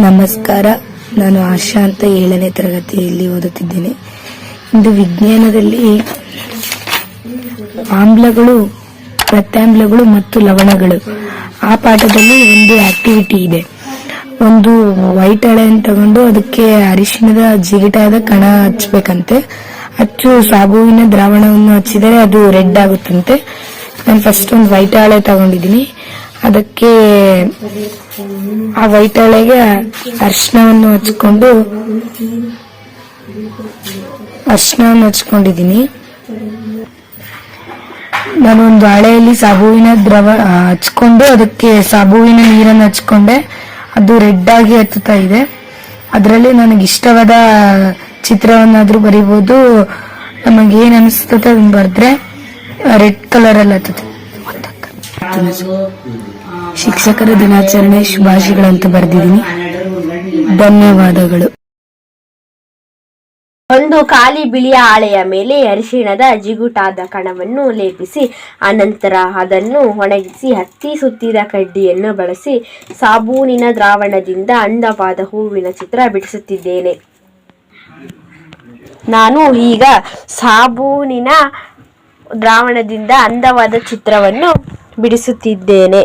ನಮಸ್ಕಾರ. ನಾನು ಆಶಾ ಅಂತ ಏಳನೇ ತರಗತಿಯಲ್ಲಿ ಓದುತ್ತಿದ್ದೇನೆ. ಇಂದು ವಿಜ್ಞಾನದಲ್ಲಿ ಆಮ್ಲಗಳು, ಪ್ರತ್ಯಾಮ್ಲಗಳು ಮತ್ತು ಲವಣಗಳು. ಆ ಪಾಠದಲ್ಲಿ ಒಂದು ಆಕ್ಟಿವಿಟಿ ಇದೆ. ಒಂದು ವೈಟ್ ಹಳೆಯನ್ನು ತಗೊಂಡು ಅದಕ್ಕೆ ಅರಿಶಿಣದ ಜಿಗಿಟಾದ ಕಣ ಹಚ್ಚಬೇಕಂತೆ ಹಚ್ಚು ಸಾಬುವಿನ ದ್ರಾವಣವನ್ನು ಹಚ್ಚಿದರೆ ಅದು ರೆಡ್ ಆಗುತ್ತಂತೆ. ನಾನು ಫಸ್ಟ್ ಒಂದು ವೈಟ್ ಹಾಳೆ ತಗೊಂಡಿದ್ದೀನಿ. ಅದಕ್ಕೆ ಆ ವೈಟ್ ಅರ್ಶನವನ್ನು ಹಚ್ಕೊಂಡು ಅರಿಶಿಣವನ್ನು ಹಚ್ಕೊಂಡಿದ್ದೀನಿ ನಾನು ಒಂದು ಹಾಳೆಯಲ್ಲಿ ಸಾಬುವಿನ ದ್ರವ ಹಚ್ಕೊಂಡು ಅದಕ್ಕೆ ಸಾಬುವಿನ ನೀರನ್ನು ಹಚ್ಕೊಂಡೆ ಅದು ರೆಡ್ ಆಗಿ ಹತ್ತುತ್ತಾ ಇದೆ. ಅದರಲ್ಲಿ ನನಗೆ ಇಷ್ಟವಾದ ಚಿತ್ರವನ್ನಾದ್ರೂ ಬರಿಬೋದು. ನಮಗೇನು ಅನಿಸ್ತದೆ ಅದನ್ನ ಬರೆದ್ರೆ ರೆಡ್ ಕಲರ್ ಅಲ್ಲಿ ಹತ್ತುತ್ತೆ. ಶಿಕ್ಷಕರ ದಿನಾಚರಣೆ ಶುಭಾಶಯಗಳಂತ ಬರೆದಿದ್ದೀನಿ. ಧನ್ಯವಾದಗಳು. ಒಂದು ಖಾಲಿ ಬಿಳಿಯ ಆಳೆಯ ಮೇಲೆ ಅರಿಶಿಣದ ಜಿಗುಟಾದ ಕಣವನ್ನು ಲೇಪಿಸಿ ಅನಂತರ ಅದನ್ನು ಒಣಗಿಸಿ ಹತ್ತಿ ಸುತ್ತಿದ ಕಡ್ಡಿಯನ್ನು ಬಳಸಿ ಸಾಬೂನಿನ ದ್ರಾವಣದಿಂದ ಅಂದವಾದ ಹೂವಿನ ಚಿತ್ರ ಬಿಡಿಸುತ್ತಿದ್ದೇನೆ. ನಾನು ಈಗ ಸಾಬೂನಿನ ದ್ರಾವಣದಿಂದ ಅಂದವಾದ ಚಿತ್ರವನ್ನು ಬಿಡಿಸುತ್ತಿದ್ದೇನೆ.